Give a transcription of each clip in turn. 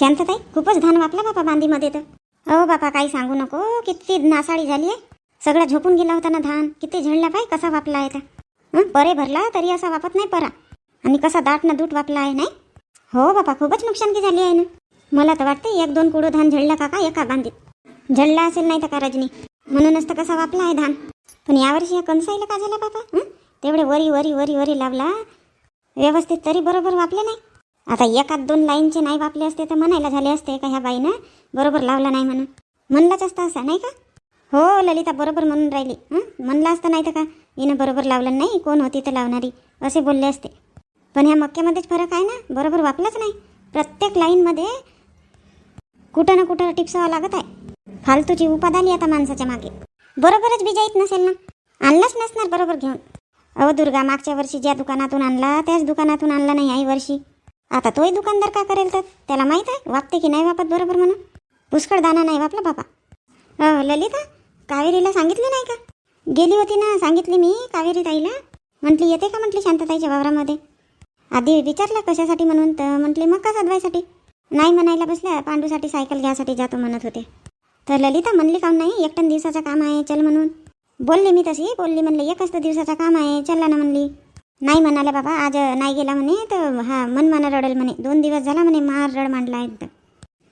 शांतताई खूपच धान वापला बापा बांधीमध्ये तर. अहो बापा काही सांगू नको किती नासाळी झाली आहे सगळा झोपून गेला होता ना धान. किती झडला पाय कसा वापला आहे तर. परे भरला तरी असा वापत नाही परा. आणि कसा दाट ना दूट वापला आहे नाही? हो बापा खूपच नुकसानकी झाली आहे ना. मला तर वाटते एक दोन कुडो धान झडला काका एका बांधीत. झडला असेल नाही तर का रजनी? म्हणूनच तर कसा वापला आहे धान. पण यावर्षी या कणसाईला का झाला बापा? तेवढे वरी वरी वरी वरी लावला. व्यवस्थित तरी बरोबर वापले नाही. आता एकात दोन लाईनचे नाही वापले असते तर म्हणायला झाले असते का ह्या बाईनं? बरोबर लावला नाही म्हणून. म्हणलाच असतं असं नाही का? हो ललिता बरोबर म्हणून राहिली. हं? म्हणलं असतं नाही तर का? हिनं बरोबर लावलं नाही कोण होती तर लावणारी? असे बोलले असते. पण ह्या मक्क्यामध्येच फरक आहे ना? बरोबर वापलाच नाही. प्रत्येक लाईनमध्ये कुठं ना कुठं टिप्सावं लागत आहे. फालतूची उपाद आली आता माणसाच्या मागे. बरोबरच बीजा येत नसेल ना? आणलाच नसणार बरोबर घेऊन. अहो दुर्गा मागच्या वर्षी ज्या दुकानातून आणला त्याच दुकानातून आणला नाही आई वर्षी. आता तोही दुकानदार का करेल तर? त्याला माहीत आहे? वापते की नाही वापत बरोबर म्हणून? पुष्कळ दाना नाही वापला बाबा. ललिता कावेरीला सांगितले नाही का? गेली होती ना सांगितली मी कावेरी ताईला. म्हटली येते का म्हटली शांतताईच्या वावरामध्ये? आधी विचारलं कशासाठी म्हणून तर म्हटली मग का सदवायसाठी? नाही म्हणायला बसल्या पांडूसाठी सायकल घ्यायसाठी जातो म्हणत होते. तर ललिता म्हणली काम नाही? एकटन दिवसाचं काम आहे चल म्हणून. बोलली मी तशी बोलली म्हणले एकच तर दिवसाचं काम आहे चला ना म्हणली. नाही म्हणाले बाबा आज नाही गेला म्हणे तर हा मन मना रडेल म्हणे. दोन दिवस झाला म्हणे मार रड मांडला एकदम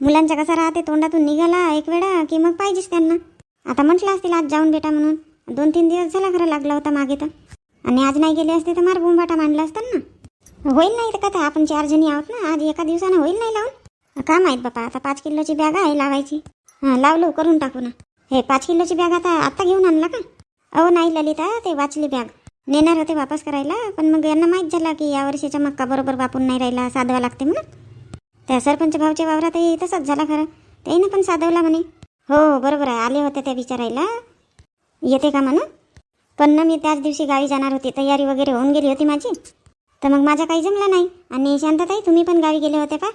मुलांचा कसा राहते तोंडातून निघाला एक वेळा की मग पाहिजेच त्यांना. आता म्हटलं असतील आज जाऊन बेटा म्हणून. दोन तीन दिवस झाला खरं लागला होता मागे तर. आणि आज नाही गेले असते तर मार बोंबाटा मांडला असतात ना. होईल नाही तर का तर आपण चार जणी आहोत ना आज एका दिवसानं होईल नाही लावून? का माहीत बापा आता पाच किलोची बॅग आहे लावायची. हां लावलो करून टाकू ना. हे पाच किलोची बॅग आता आत्ता घेऊन आणला का? अहो नाही ललिता ते वाचली बॅग. नेणार होते वापस करायला पण मग यांना माहीत झाला की यावर्षीच्या मक्का बरोबर वापून नाही राहिला साधवा लागते म्हणून. त्या सरपंच भाऊच्या वावरातही तसंच झाला खरं. त्याने पण साधवला म्हणे. हो बरोबर आहे. आले होते त्या विचारायला येते का म्हणून? पण ना मी त्याच दिवशी गावी जाणार होती. तयारी वगैरे होऊन गेली होती माझी. तर मग माझा काही जमला नाही. आणि शांतताई तुम्ही पण गावी गेले होते का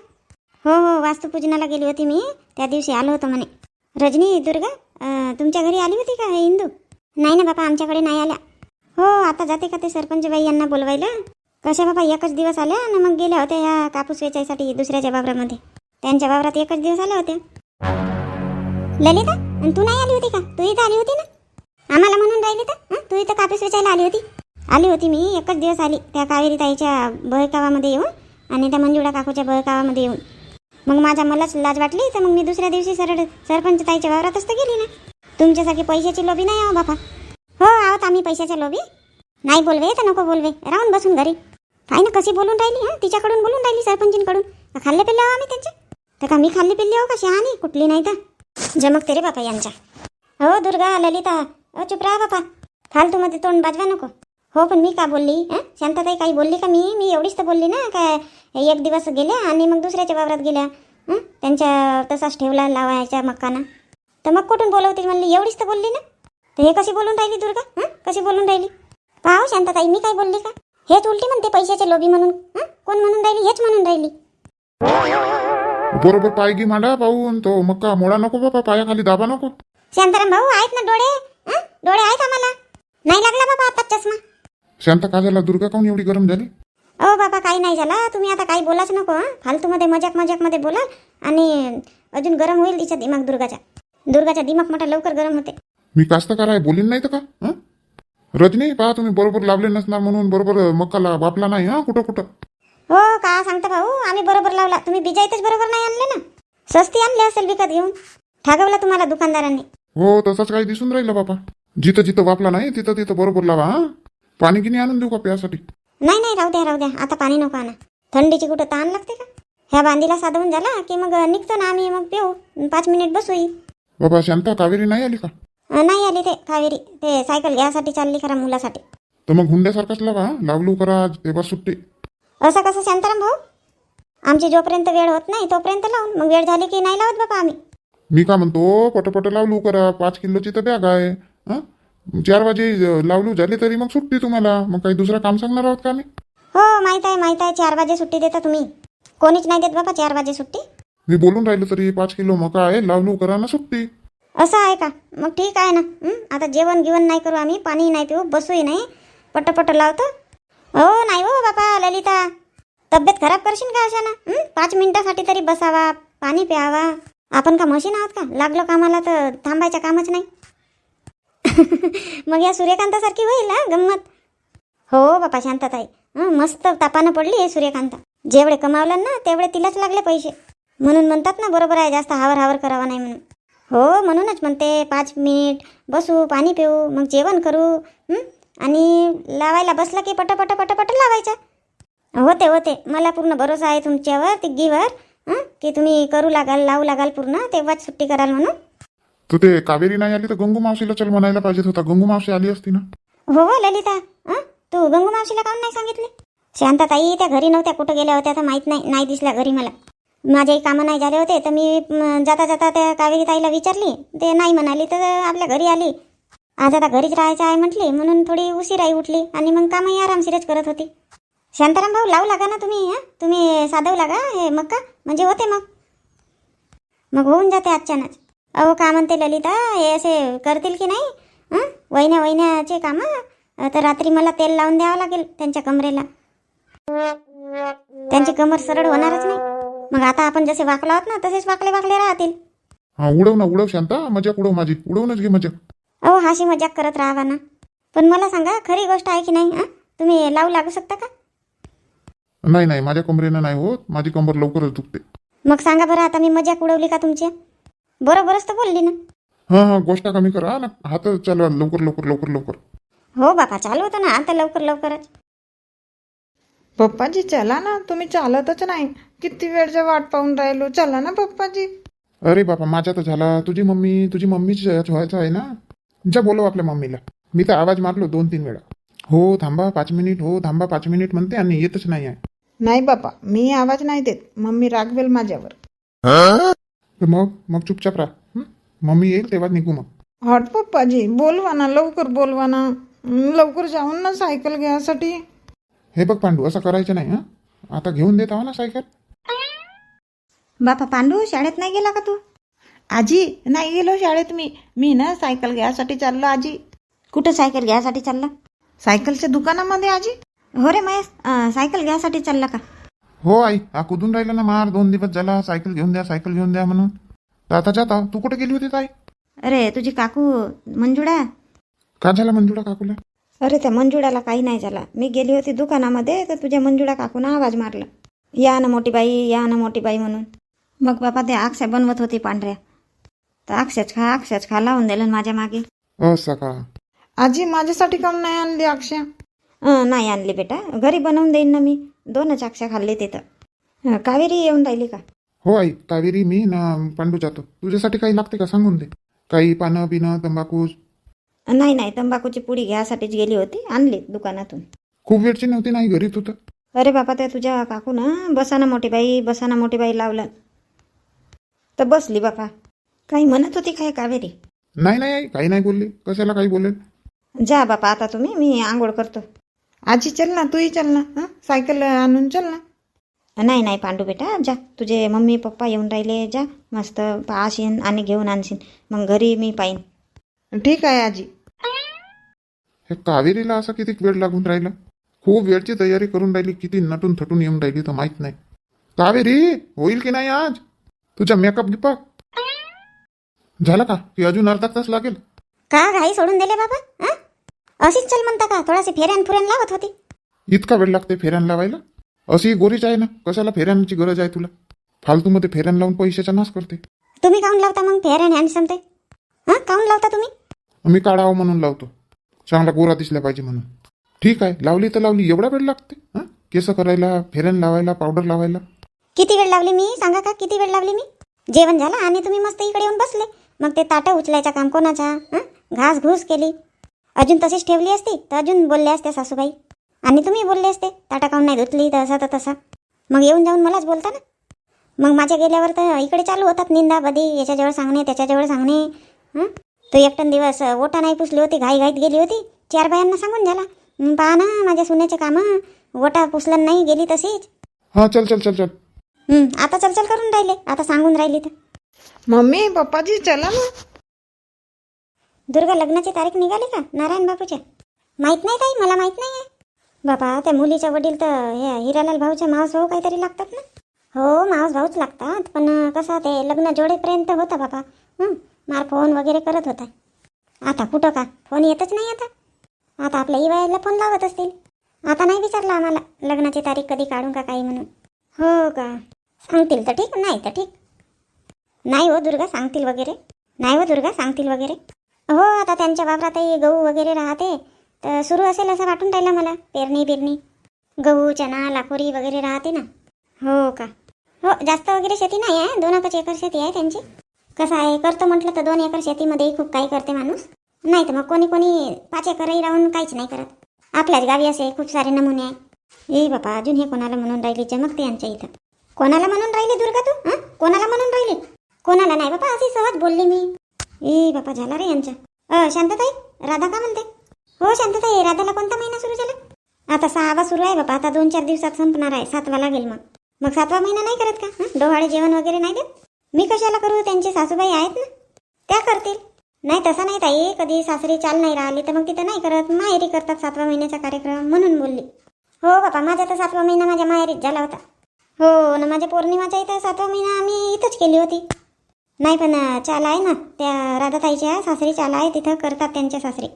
हो हो वास्तुपूजनाला गेली होती मी. त्या दिवशी आलो होतो म्हणे. रजनी दुर्गा तुमच्या घरी आली होती का हे नाही ना बापा आमच्याकडे नाही आल्या. हो आता जाते का ते सरपंच बाई यांना बोलवायला? कशा बाबा एकच दिवस आल्या आणि मग गेल्या होत्या ह्या कापूस वेचायसाठी दुसऱ्याच्या वावरामध्ये. त्यांच्या वावरात एकच दिवस आल्या होत्या ललिता आणि तू नाही आली होती का? तू इथं आली होती ना? आम्हाला म्हणून राहिली तर? तू इथं कापूस वेचायला आली होती? आली होती मी एकच दिवस आली त्या कावेरी ताईच्या बळकावामध्ये येऊन आणि त्या मंजुळा काकूच्या बळकावामध्ये येऊन. मग माझ्या मलाच लाज वाटली तर मग मी दुसऱ्या दिवशी सरळ सरपंच ताईच्या वावरातच तर गेली ना. तुमच्यासाठी पैशाची लोबी नाही आहो बापा. हो आहोत आम्ही पैशाच्या लोभी नाही बोलवे तर नको बोलवे. राहून बसून घरी. काय ना कशी बोलून राहिली हं? तिच्याकडून बोलून राहिली सरपंचींकडून? खाल्ले पिल्ले आहो आम्ही त्यांचे. तर का मी खाल्ली पिल्ली हो कशी आणि कुठली नाही तर. जमक रे बापा यांच्या हो दुर्गा ललिता. हो चुप राहा बापा. फालतूमध्ये तोंड बाजवा नको. हो पण मी का बोलली शांताताई शांतताई काही बोलली का मी? मी एवढीच तर बोलली ना काय एक दिवस गेल्या आणि मग दुसऱ्याच्या वावरात गेल्या. त्यांच्या तसाच ठेवला लावायच्या मक्काना. तर मग कुठून बोलवतील म्हणली? एवढीच तर बोलली ना? तर हे कशी बोलून राहिली दुर्गा? हं? कशी बोलून राहिली? पाहो शांतताई मी काय बोलली का? हेच उलटी म्हणते पैशाचे लोभी म्हणून. हं? कोण म्हणून राहिली? हेच म्हणून राहिली. बरोबर पाय गी मांडा पाहून तो मक्का मोडा नको बाबा पायाखाली दाबा नको. शांताराम भाऊ आहेत ना डोळे? हं? डोळे आहेत आम्हाला. नाही लागला बाबा आता चष्मा. शांत का झाला? दुर्गा काऊन एवढी गरम झाली? ओ बाबा काही नाही झाला. तुम्ही आता काही बोलाच नको हं? फालतूमध्ये मजाक मजाकमध्ये बोलाल. आणि अजून गरम होईल तिच्या दिमाग दुर्गाच्या. दुर्गाचा दिमाग मोठा लवकर गरम होते. मी कास्तकार आहे बोलीन नाही तर का? हं? रजनी पहा तुम्ही बरोबर लावले नसणार म्हणून बरोबर मक्काला वापला नाही हा कुठं कुठं? हो का सांगता भाऊ? आम्ही बरोबर लावला. तुम्ही बिजा इथेच बरोबर नाही आणले ना? सस्ती आणली असेल विकत घेऊन. ठगवला तुम्हाला दुकानदारांनी. हो तसंच काही दिसून राहिलं बापा. जिथं जिथं वापला नाही तिथं तिथं बरोबर लावा हा? पाणी गिनी आणून देऊ का प्यासाठी? नाही नाही राहू द्या राहू द्या. आता पाणी नको आणा. थंडीची कुठं ताण लागते का? ह्या बांधीला साधवून झाला की मग निघतो ना आम्ही मग पिऊ. पाच मिनिट बसू ही. बाबा शांता कावेरी नाही आली का? नाही आली ते कावेरी. ते सायकल घ्यायसाठी चालली खरा मुलासाठी. तर मग हुंड्यासारखाच लावा? लावलू करा आज तेव्हा सुट्टी. असं कसं शांताराम भाऊ? आमची जोपर्यंत वेळ होत नाही तोपर्यंत लावून. मग वेळ झाली की नाही लावत बाबा आम्ही? मी का म्हणतो पटपट लावलू करा. पाच किलोची तर बॅग आहे. हं? चार वाजे लावलू झाली तरी मग सुट्टी तुम्हाला. मग काही दुसरं काम सांगणार आहोत का आम्ही? हो माहीत आहे माहीत आहे. चार वाजे सुट्टी देता तुम्ही. कोणीच नाही देत बाबा चार वाजे सुट्टी. मी बोलून राहिलो तरी पाच किलो मका आहे. लावलू करा ना सुट्टी. असं आहे का? मग ठीक आहे ना. आता जेवण गिवण नाही करू आम्ही पाणी नाही पिऊ बसूही नाही. पटपट लावतो. हो नाही हो बापा ललिता. तब्येत खराब करशील का अशा ना पाच मिनिटासाठी तरी बसावा पाणी प्यावा. आपण का मशीन आहोत का? लागलो कामाला तर थांबायच्या कामच नाही. मग या सूर्यकांतासारखी होईल हा? गंमत. हो बापा शांतताई. मस्त तापानं पडली आहे सूर्यकांता. जेवढे कमावलं ना तेवढे तिलाच लागले पैसे. म्हणून म्हणतात ना बरोबर आहे जास्त हावर हावर करावा नाही म्हणून. हो म्हणूनच म्हणते पाच मिनिट बसू पाणी पिऊ मग जेवण करू? आणि लावायला बसलं की पट पट पट पट लावायचं. होते होते. मला पूर्ण भरोसा आहे तुमच्यावर तिघीवर हं? की तुम्ही करू लागाल लावू लागाल पूर्ण तेव्हाच सुट्टी कराल म्हणून. तर ते कावेरी नाही आली तर गंगू मावशीला चल म्हणायला पाहिजेत होता. गंगू मावशी आली असती ना? हो हो ललिता? तू गंगू मावशीला काऊन नाही सांगितले? शांताताई त्या घरी नव्हत्या कुठं गेल्या होत्या तर माहीत नाही नाही दिसल्या घरी मला. माझेही कामं नाही झाले होते तर मी जाता जाता त्या कावेरी ताईला विचारली. ते नाही म्हणाली तर आपल्या घरी आली. आज आता घरीच राहायचं आहे म्हटली म्हणून थोडी उशिराही उठली आणि मग कामही आरामशीरच करत होती. शांताराम भाऊ लावू लागा ना तुम्ही हां? तुम्ही साधव लागा हे मग का म्हणजे होते मग. मग होऊन जाते आजच्यानंच अहो का म्हणते ललिता हे असे करतील की नाही? हां? वहिन्या वहिन्याचे कामं? तर रात्री मला तेल लावून द्यावं लागेल त्यांच्या कमरेला. त्यांची कमर सरळ होणारच नाही. मग आता आपण जसे वाकलो आहोत ना तसेच वाकले वाकले राहतील. हा उडव ना उडव शांता. मजाक उडव माझी. उडवूनच घे मजाक अहो हाशी मजाक करत राहावा ना पण मला सांगा खरी गोष्ट आहे की नाही हं? तुम्ही लावू लागू शकता का? नाही नाही माझ्या कमरेनं नाही होत. माझी कंबर लवकरच दुखते. मग सांगा बरं आता मी मजाक उडवली का तुमची? बरोबरच तर बोलली ना. हा हा गोष्ट कमी करा. ना हात चालवा. लवकर लवकर लवकर लवकर. हो बापा चालू होतं ना. आता लवकर लवकरच. पप्पाजी चला ना. तुम्ही चालतच नाही. किती वेळच्या वाट पाहून राहिलो? चला ना पप्पाजी. अरे बापा माझा तर झाला. तुझी मम्मी तुझी मम्मीच व्हायचं आहे ना? जा बोलव आपल्या मम्मीला. मी तर आवाज मारलो दोन तीन वेळा. हो थांबा पाच मिनिट. हो थांबा पाच मिनिट म्हणते आणि येतच नाही आहे. नाही बापा मी आवाज नाही देत. मम्मी रागवेल माझ्यावर. मग मग चुपचाप राहा? मम्मी येईल तेव्हा निघू मग. हॉट पप्पाजी बोलवा ना लवकर बोलवा ना लवकर जाऊन ना सायकल घ्यायसाठी हे बघ पांडू असं करायचं नाही हं? आता घेऊन देत आहो ना सायकल. बापा पांडू शाळेत नाही गेला का तू? आजी नाही गेलो शाळेत मी. मी ना सायकल घ्यायसाठी चाललो आजी. कुठं सायकल घ्यायसाठी चालला? सायकलच्या दुकानामध्ये आजी? हो रे महेश अं, सायकल घ्यायसाठी चालला का? हो आई हा कुदून राहिला ना मार? दोन दिवस झाला सायकल घेऊन द्या सायकल घेऊन द्या म्हणून. तर आता जाता तू कुठे गेली होती ताई? अरे तुझी काकू मंजुळा? का झाला मंजुळा काकूला? अरे त्या मंजुळाला काही नाही झाला. मी गेली होती दुकानामध्ये तर तुझ्या मंजुळा काकून आवाज मारला. या ना मोठी बाई या ना मोठी बाई म्हणून. मग बापा त्या अक्षय बनवत होती पांढऱ्या. तर अक्षयच खा अक्षयच खा लावून दिलं ना माझ्या मागे. असं का? आजी माझ्यासाठी काम नाही आणली अक्षय अं, नाही आणली बेटा. घरी बनवून देईन ना मी. दोनच अक्षय खाल्ले तिथं अं, कावेरी येऊन राहिली का? हो आई कावेरी मी ना पांडू जातो तुझ्यासाठी काही लागते का सांगून दे. काही पानं पिणं तंबाखू? नाही नाही. तंबाखूची पुडी घ्यासाठीच गेली होती. आणली दुकानातून. खूप वेळची नव्हती नाही घरी तू तर. अरे बापा त्या तुझ्या काकू ना बसाना मोठी बाई बसाना मोठी बाई लावलं. तर बसली बापा. काही म्हणत होती काय कावेरी? नाही नाही आई काही नाही बोलली. कशाला काही बोलेल? जा बापा आता तुम्ही मी आंघोळ करतो. आजी चल ना तूही चल ना हं? सायकल आणून चल ना. नाही नाही पांडू बेटा जा. तुझे मम्मी पप्पा येऊन राहिले जा. मस्त पाशीन आणि घेऊन आणशीन. मग घरी मी पाहीन. ठीक आहे आजी. हे कावेरीला असं किती वेळ लागून राहिला? खूप वेळची तयारी करून राहिली किती नटून थटून येऊन राहिली तर माहीत नाही. कावेरी होईल की नाही आज? तुझा मेकअप गिपक झाला का? की अजून अर्धा तास लागेल? का घाई सोडून दिले बाबा? हं? अशीच चल म्हणता का? थोडाशी फेऱ्यान फुऱ्यान लावत होती. इतका वेळ लागते फेऱ्यान लावायला? अशी गोरीच आहे ना? कशाला फेऱ्यांची गरज आहे तुला? फालतूमध्ये फेऱ्यान लावून पैशाचा नाश करते. तुम्ही काऊन लावता मग? फेअर अँड हँडसम ते? हां? काऊन लावता तुम्ही? मी काढावं म्हणून लावतो. चांगला गोरा दिसला पाहिजे म्हणून. ठीक आहे लावली तर लावली. एवढा वेळ लागते? हां? केस करायला फेऱ्यान लावायला पावडर लावायला. किती वेळ लावली मी? सांगा का किती वेळ लावली मी? जेवण झालं आणि तुम्ही मस्त इकडे येऊन बसले. मग ते ताटं उचलायचं काम कोणाचा? घास घूस केली. अजून तशीच ठेवली असती तर अजून बोलले असते सासूबाई. आणि तुम्ही बोलले असते ताटा काऊन नाही धुतली तर असा तर तसा. मग येऊन जाऊन मलाच बोलता ना. मग माझ्या गेल्यावर तर इकडे चालू होतात निंदाबदी याच्याजवळ सांगणे त्याच्याजवळ सांगणे. हं? तो एकटन दिवस ओटा नाही पुसली होती घाई घाईत गेली होती. चार बायांना सांगून झाला. पहा ना माझ्या सुनेचे कामं. ओटा पुसलं नाही गेली तशीच. हां चल चल चल चल. आता चलचल करून राहिले आता सांगून राहिली तर. मम्मी पप्पाजी चला ना. दुर्गा लग्नाची तारीख निघाली का? नारायण बापूच्या? माहीत नाही ताई मला माहीत नाही आहे बाबा त्या मुलीच्या वडील तर हे हिरालाल भाऊच्या मावस भाऊ काहीतरी लागतात ना? हो मावस भाऊच लागतात पण कसं ते लग्न जोडेपर्यंत होता बाबा मार फोन वगैरे करत होता. आता कुठं का? फोन येतच नाही आता. आता आपल्या इवायला फोन लावत असतील. आता नाही विचारलं आम्हाला लग्नाची तारीख कधी काढून का काही म्हणून. हो का? सांगतील तर ठीक नाही तर ठीक. नाही हो दुर्गा सांगतील वगैरे. नाही हो दुर्गा सांगतील वगैरे. हो आता त्यांच्या वावरातही गहू वगैरे राहते. तर सुरू असेल असं वाटून राहिलं मला पेरणी बिरणी. गहू चना लाखोरी वगैरे राहते ना. हो का? हो जास्त वगैरे शेती नाही आहे. दोन एकच एकर शेती आहे त्यांची. कसं आहे करतो म्हटलं तर दोन एकर शेतीमध्येही खूप काही करते माणूस. नाही तर मग कोणी कोणी पाच एकरही राहून काहीच नाही करत. आपल्याच गावी असे खूप सारे नमुने आहे. येई बापा अजून हे कोणाला म्हणून राहिली? चमकते यांच्या इथं. कोणाला म्हणून राहिली दुर्गा तू कोणाला म्हणून राहिली? कोणाला नाही बापा अशी सहज बोलली मी. ए बापा झाला रे यांच्या अ शांतताई राधा का म्हणते? हो शांतताई राधाला कोणता महिना सुरू झाला? आता सहावा सुरू आहे बापा आता दोन चार दिवसात संपणार आहे सातवा लागेल मग. मग सातवा महिना नाही करत का डोहाळे जेवण वगैरे नाही देत? मी कशाला करू त्यांचे सासूबाई आहेत ना? त्या करतील. नाही तसं नाही ताई कधी सासरी चाल नाही राहिली तर मग तिथं नाही करत माहेरी करतात सातवा महिन्याचा कार्यक्रम म्हणून बोलली. हो बापा माझा तर सातवा महिना माझ्या माहेरीत झाला होता. हो ना माझ्या पौर्णिमाच्या इथं सातवा महिना आम्ही इथंच केली होती. नाही पण चाल आहे ना. त्या राधाताईच्या सासरी चाल आहे तिथं करतात त्यांच्या सासरी.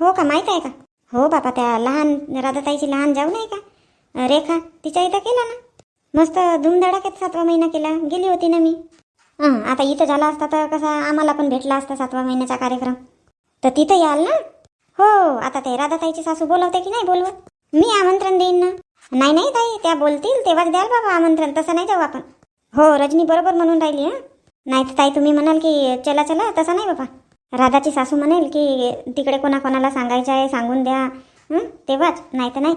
हो का माहीत आहे का? हो बापा त्या लहान राधाताईची लहान जाऊ नाही का? रेखा तिच्या इथं केला ना. मस्त धुमधडाक्यात सातवा महिना केला. गेली होती ना मी. हां आता इथं झाला असता तर कसा आम्हाला पण भेटला असता सातवा महिन्याचा कार्यक्रम. तर तिथं याल ना? हो आता ते राधाताईची सासू बोलवते की नाही बोलवत? मी आमंत्रण देईन ना. नाही नाही ताई त्या बोलतील तेव्हाच द्याल बाबा आमंत्रण. तसं नाही जाऊ आपण. हो रजनी बरोबर म्हणून राहिली हं. नाही तर ताई तुम्ही म्हणाल की चला चला तसं नाही बाबा. राधाची सासू म्हणेल की तिकडे कोणाकोणाला सांगायचं आहे सांगून द्या तेव्हाच. नाही तर नाही.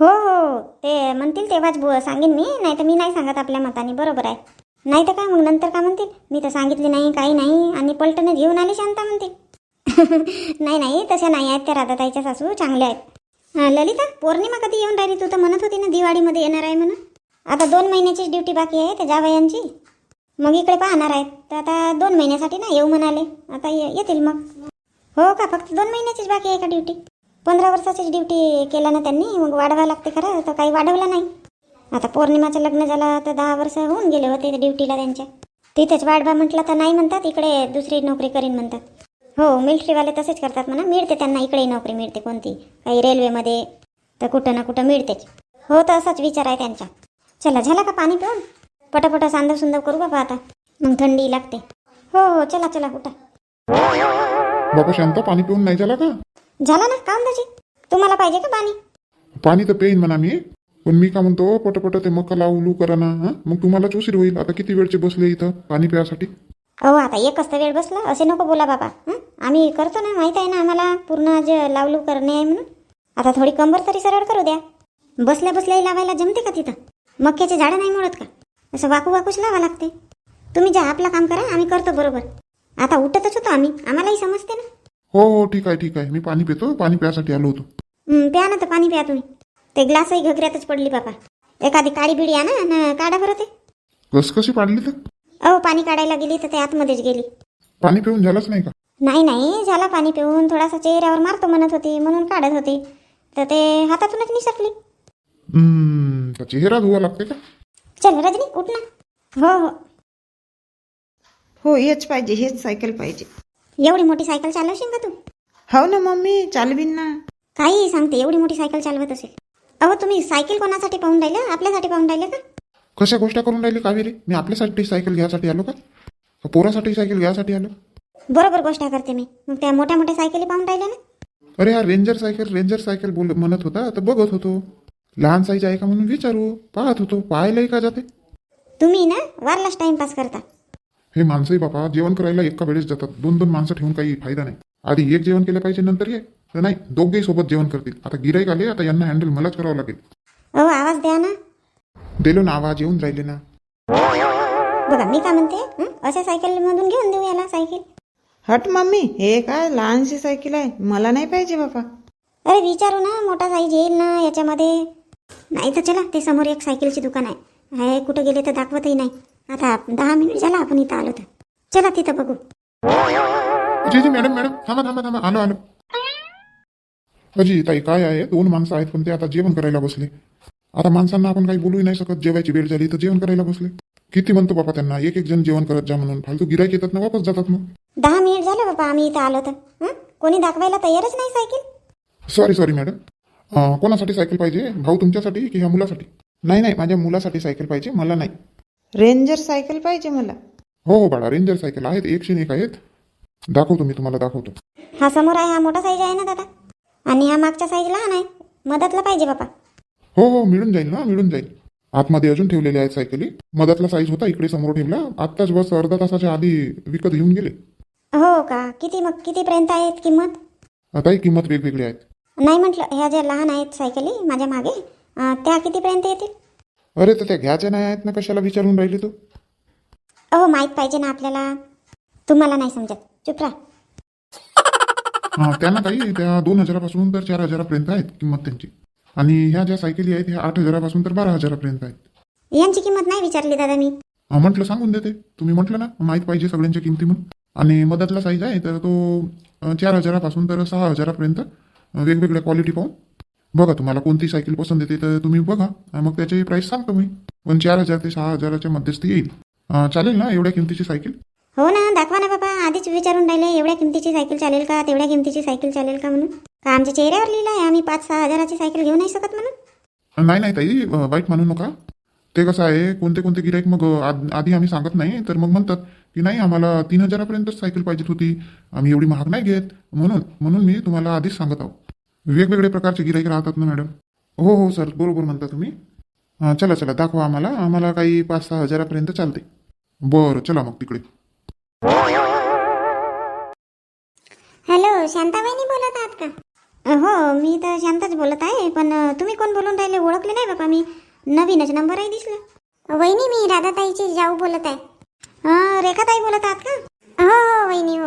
हो हो ते म्हणतील तेव्हाच बो सांगेन मी. नाही तर मी नाही सांगत आपल्या मताने बरोबर आहे. नाही तर काय मग नंतर का म्हणतील? मी तर सांगितली नाही काही नाही आणि पलटणं घेऊन आली शांता म्हणतील नाही नाही तशा नाही आहेत त्या राधाताईच्या सासू चांगल्या आहेत. ललिता पौर्णिमा कधी येऊन राहिली तू तर म्हणत होती ना दिवाळीमध्ये येणार आहे म्हणून. आता दोन महिन्याचीच ड्युटी बाकी आहे त्या जावयांची. मग इकडे पाहणार आहेत. तर आता दोन महिन्यासाठी ना येऊ म्हणाले. आता ये- येतील मग. हो का फक्त दोन महिन्याचीच बाकी आहे का ड्युटी? पंधरा वर्षाचीच ड्युटी केला ना त्यांनी. मग वाढवा लागते खरं तर काही वाढवलं नाही. आता पौर्णिमाचं लग्न झालं तर दहा वर्ष होऊन गेले होते ड्युटीला त्यांच्या. तिथेच वाढवा म्हटलं तर नाही म्हणतात इकडे दुसरी नोकरी करीन म्हणतात. हो मिलिटरीवाले तसेच करतात म्हणा. मिळते त्यांना. इकडे नोकरी मिळते कोणती? काही रेल्वेमध्ये तर कुठं ना कुठं मिळतेच. हो तर असाच विचार आहे त्यांचा. चला झाला का पाणी पिऊन? पटापट सांदव सुंदव करू बाबा आता. मग थंडी लागते. हो हो चला चला उठा. बाबा शांत पाणी पिऊन नाही झाला का? झाला ना काम दाजी तुम्हाला पाहिजे का पाणी? पाणी तर पेईन म्हणा मी. पण मी का म्हणतो पटपट ते मका लावलू करा ना हं? मग तुम्हालाच उशीर होईल. आता किती वेळचे बसले इथं पाणी प्यासाठी? अहो आता एकच तर वेळ बसला असे नको बोला बाबा. हं? आम्ही करतो ना माहीत आहे ना आम्हाला पूर्ण आज लावलू करणे आहे म्हणून. आता थोडी कंबर तरी सरळ करू द्या. बसल्या बसल्याही लावायला जमते का तिथं? मक्याचे झाडं नाही मुळत का? असं वाकू वाकूच लावा लागते. तुम्ही जा आपलं काम करा आम्ही करतो बरोबर. आता उठतच होतो आम्ही. आम्हालाही समजते ना. हो हो ठीक आहे ठीक आहे. मी पाणी पितो पाणी प्यासाठी आलो होतो. हं, प्या ना तर पाणी प्या तुम्ही. ते ग्लासही घगऱ्यातच पडली बाबा. एखादी काळी बिडी आणा ना काढा बरं ते. कस कशी पाडली तर? अहो पाणी काढायला गेली तर ते आतमध्येच गेली. पाणी पिऊन झालंच नाही का? नाही नाही झाला पाणी पिऊन. थोडासा चेहऱ्यावर मारतो म्हणत होती म्हणून काढत होती. तर ते हातातूनच निसटली. हम्म, तर चेहरा धुवा लागते का? चल रजनी उठ ना. हो हो. हो हेच पाहिजे हेच सायकल पाहिजे. एवढी मोठी सायकल चालवशील का तू? हो ना मम्मी चालवीन ना. काही सांगते एवढी मोठी सायकल चालवत असेल. अहो तुम्ही सायकल कोणासाठी पाहून राहिले? आपल्यासाठी पाहून राहिले का? कशा गोष्ट करून राहिली कावेरी? मी आपल्यासाठी सायकल घ्यायसाठी आलो का? पोरासाठी सायकल घ्यायसाठी आलो? बरोबर गोष्ट करते मी. मग त्या मोठ्या मोठ्या सायकली पाहून राहिल्या ना? अरे हा रेंजर सायकल रेंजर सायकल बोल म्हणत होता तर बघत होतो. लहान साईज आहे का म्हणून विचारू. पाहत होतो. पाहायलाही का जाते? तुम्ही ना वारलाच टाइमपास करता. हे माणसंही बापा जेवण करायला एका वेळेस जातात. दोन दोन माणसं ठेवून काही फायदा नाही. आधी एक जेवण केलं पाहिजे नंतर ये तर नाही दोघेही सोबत जेवण करतील. आता गिराईक आले आता यांना हँडल मलाच करावं लागेल. अहो आवाज द्या ना. दिलो ना आवाज येऊन राहिले ना. बघा मी काय म्हणते हं? अशा सायकलमधून घेऊन देऊ याला सायकल हट मम्मी हे काय लहानशी सायकल आहे? मला नाही पाहिजे बाबा. अरे विचारू ना मोठा साईज येईल ना याच्यामध्ये. नाही तर चला ते समोर एक सायकलची दुकान आहे. आहे कुठं गेले तर दाखवतही नाही. आता दहा मिनिट झाला आपण इथं आलो तर. चला तिथं बघू. जी जी मॅडम मॅडम थांबा थांबा थांबा. आलो आलो. अजी ताई काय आहे? दोन माणसं आहेत पण ते आता जेवण करायला बसले. आता माणसांना आपण काही बोलूही नाही शकत. जेवायची वेळ झाली तर जेवण करायला बसले. किती म्हणतो बाबा त्यांना? एक एक जण जेवण करत जा म्हणून. फालतू गिरायक येतात ना वापस जातात मग. दहा मिनिट झालं बाबा आम्ही इथं आलो तर. हं? कोणी दाखवायला तयारच नाही सायकल? सॉरी सॉरी मॅडम अं, कोणासाठी सायकल पाहिजे? भाऊ तुमच्यासाठी की ह्या मुलासाठी? नाही नाही माझ्या मुलासाठी सायकल पाहिजे मला नाही. रेंजर सायकल पाहिजे मला. हो हो बाळा रेंजर सायकल आहेत एकशे एक आहेत. दाखवतो मी तुम्हाला दाखवतो. हा समोर आहे हा मोठा साईज आहे ना दादा? आणि हा मागचा साईज लहान आहे. मधातला पाहिजे बाबा. हो हो मिळून जाईल ना मिळून जाईल आतमध्ये अजून ठेवलेले आहेत सायकली. मधातला साईज होता इकडे समोर ठेवला. आत्ताच बस अर्धा तासाच्या आधी विकत घेऊन गेले. हो का? किती मग कितीपर्यंत आहेत किंमत? आताही किंमत वेगवेगळी आहेत. नाही म्हटलं ह्या ज्या लहान आहेत सायकली माझ्या मागे अं, त्या कितीपर्यंत येतील? अरे तर त्या घ्यायच्या नाही आहेत ना कशाला विचारून राहिली तू? अहो माहीत पाहिजे ना आपल्याला. तुम्हाला नाही समजत. चुप राहा. हा त्यांना काही त्या दोन हजारापासून तर चार हजारापर्यंत आहेत किंमत त्यांची. आणि ह्या ज्या सायकली आहेत ह्या आठ हजारापासून तर बारा हजारापर्यंत आहेत. यांची किंमत नाही विचारली दादा मी. म्हटलं सांगून देते. तुम्ही म्हटलं ना माहीत पाहिजे सगळ्यांच्या किमती म्हणून. आणि मधातला साईज आहे तर तो अं, चार हजारापासून तर सहा हजारापर्यंत अं, वेगवेगळ्या क्वालिटी पाहून. बघा तुम्हाला कोणती सायकल पसंत येते तर तुम्ही बघा. अं, मग त्याची प्राईस सांगतो मी. पण चार हजार ते सहा हजाराच्या मध्येच ती येईल. अं, चालेल ना एवढ्या किमतीची सायकल? हो ना दाखवा ना बाबा. आधीच विचारून राहिले एवढ्या किमतीची सायकल चालेल का? तेवढ्या किमतीची सायकल चालेल का म्हणून? का आमच्या चेहऱ्यावर लिहिलं आहे? आम्ही पाच सहा हजाराची सायकल घेऊ नाही शकत म्हणून? नाही नाही ताई अं, वाईट मानू नका. ते कसं आहे कोणते कोणते गिराईक मग अं, आद- आधी आम्ही सांगत नाही तर मग म्हणतात की नाही आम्हाला तीन हजारापर्यंतच सायकल पाहिजे होती. आम्ही एवढी महाग नाही घेत. म्हणून म्हणून मी तुम्हाला आधीच सांगत आहो. वेगवेगळे प्रकारचे गिराईक राहतात ना मॅडम? हो हो सर बरोबर म्हणता तुम्ही. हां चला चला दाखवा आम्हाला. आम्हाला काही पाच सहा हजारापर्यंत चालते बरं चला मग तिकडे. हॅलो शांताबाईनी बोलत आहात का? हो मी तर शांताच बोलत आहे पण तुम्ही कोण बोलून राहिले ओळखले नाही बाबा मी? नवीनच नंबरही दिसला. वहिनी मी राधाताईची जाऊ बोलत आहे. हां रेखाताई बोलत आहात का? हो हो वहिनी हो.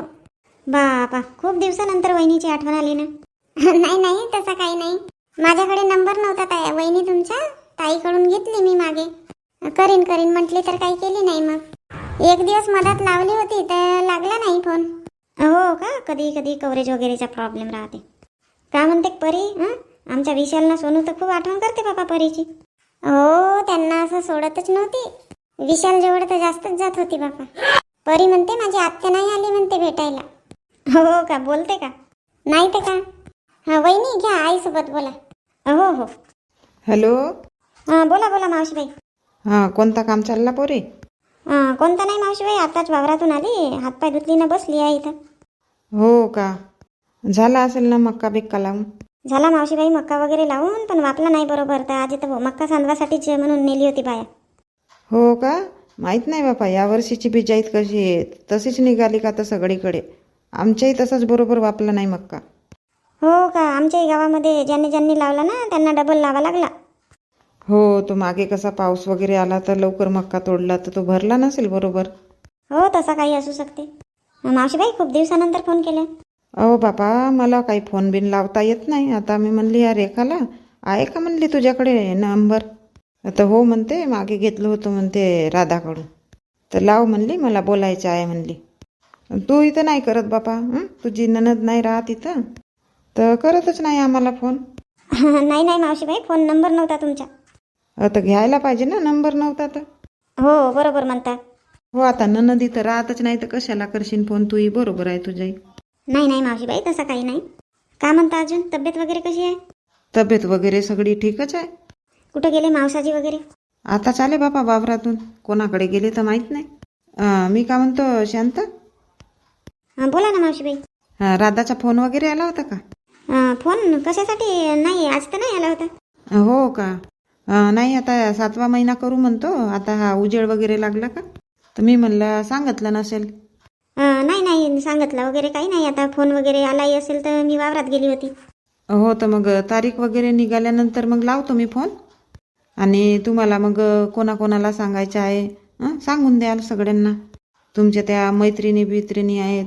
बापा खूप दिवसानंतर वहिनीची आठवण आली ना. नाही नाही तसं काही नाही. माझ्याकडे नंबर नव्हता ताई. वहिनी तुमच्या ताईकडून घेतली मी मागे. करीन करीन म्हटली तर काही केली नाही मग. एक दिवस मधात लावली होती तर लागला नाही फोन. हो का? कधी कधी कव्हरेज वगैरेचा प्रॉब्लेम राहते. का म्हणते परी? हं? आमच्या विशालना सोनू तर खूप आठवण करते बाबा परीची. हो त्यांना असं सोडतच नव्हती. विशाल जवळ तर जास्तच जात होती बाबा. परी म्हणते माझी आत्या नाही आली म्हणते भेटायला. हो का? बोलते का? नाही तर का? हा वहिनी घ्या आईसोबत बोला. हो हो. हॅलो? हा, बोला बोला मावशीबाई. हां कोणता काम चालला पोरे? हा, कोणता नाही मावशीबाई आताच वावरातून आली. हातपाय धुतली ना बसली आहे इथं. हो का? झाला असेल ना मक्का बिक्का लावून? झाला मावशीबाई मक्का वगैरे लावून पण वापला नाही बरोबर तर आज इथं मक्का सांडवासाठीच म्हणून नेली होती बाया. हो का? माहीत नाही बापा यावर्षीची बिजाईत कशी आहे? तशीच निघाली का तर सगळीकडे? आमच्याही तसंच बरोबर वापला नाही मक्का. हो का? आमच्याही गावामध्ये ज्यांनी ज्यांनी लावला ना त्यांना डबल लावा लागला. हो तो मागे कसा पाऊस वगैरे आला तर लवकर मक्का तोडला तर तो भरला नसेल बरोबर? हो तसा काही असू शकते. मावशीबाई खूप दिवसानंतर फोन केले. अहो बापा मला काही फोन बिन लावता येत नाही. आता मी म्हणली या रेखाला आहे का? म्हणली तुझ्याकडे नंबर. आता हो म्हणते मागे घेतलं होतं म्हणते राधाकडून. तर लाव म्हणली मला बोलायचं आहे म्हणली. तू इथं नाही करत बापा? तुझी ननद नाही राहत इथं? तर करतच नाही आम्हाला फोन. नाही नाही मावशीबाई फोन नंबर नव्हता तुमचा. आता घ्यायला पाहिजे ना नंबर नव्हता तर. हो बरोबर म्हणता. हो आता ननद इथं राहतच नाही तर कशाला करशील फोन? तूही बरोबर आहे तुझ्याही. नाही नाही मावशीबाई तसं काही नाही. का म्हणता अजून? तब्येत वगैरे कशी आहे? तब्येत वगैरे सगळी ठीकच आहे. कुठं गेले मावसाजी वगैरे? आता चाले बापा वावरातून. कोणाकडे गेले तर माहीत नाही. अं, मी का म्हणतो शांत? हा, बोला ना मावशीबाई अं, राधाचा फोन वगैरे आला होता का? अं, फोन कशासाठी? नाही आज तर नाही आला होता. हो का? अं, नाही आता सातवा महिना करू म्हणतो. आता हा उजेड वगैरे लागला का? तर मी म्हणलं सांगितलं नसेल. नाही नाही सांगितलं वगैरे काही नाही. आता फोन वगैरे आलाही असेल तर मी वावरात गेली होती. हो तर मग तारीख वगैरे निघाल्यानंतर मग लावतो मी फोन. आणि तुम्हाला मग कोणाकोणाला सांगायचं आहे हं? सांगून द्याल सगळ्यांना. तुमच्या त्या मैत्रिणी बित्रिणी आहेत.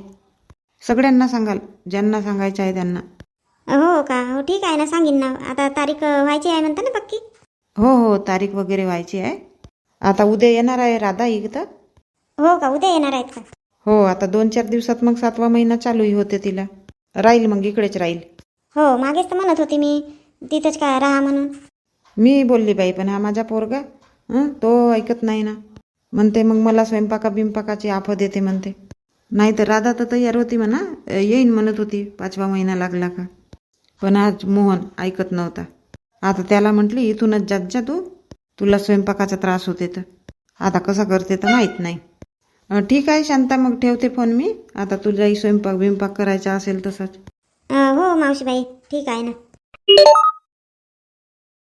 सगळ्यांना सांगाल ज्यांना सांगायचं आहे त्यांना. हो का? हो ठीक आहे ना सांगीन ना. आता तारीख अं, व्हायची आहे म्हणता ना पक्की? हो हो तारीख वगैरे व्हायची आहे. आता उद्या येणार आहे राधा इथं. हो का? उद्या येणार आहेत का? हो आता दोन चार दिवसात मग सातवा महिना चालूही होते तिला. राहील मग इकडेच राहील. हो मागेच तर म्हणत होती मी तिथंच का राहा म्हणून. मी बोलली बाई पण हा माझा पोरगा हं तो ऐकत नाही ना. म्हणते मग मला स्वयंपाका बिंपाकाची आफत येते म्हणते. नाही तर राधा तर तयार होती म्हणा येईन म्हणत होती पाचवा महिना लागला का. पण आज मोहन ऐकत नव्हता. आता त्याला म्हटली इथूनच जात जा तू तुला स्वयंपाकाचा त्रास होते तर. आता कसा करते तर माहीत नाही. ठीक आहे शांता मग ठेवते फोन मी. आता तुझाही स्वयंपाक बिंपाक करायचा असेल तसंच. हो मावशीबाई ठीक आहे ना.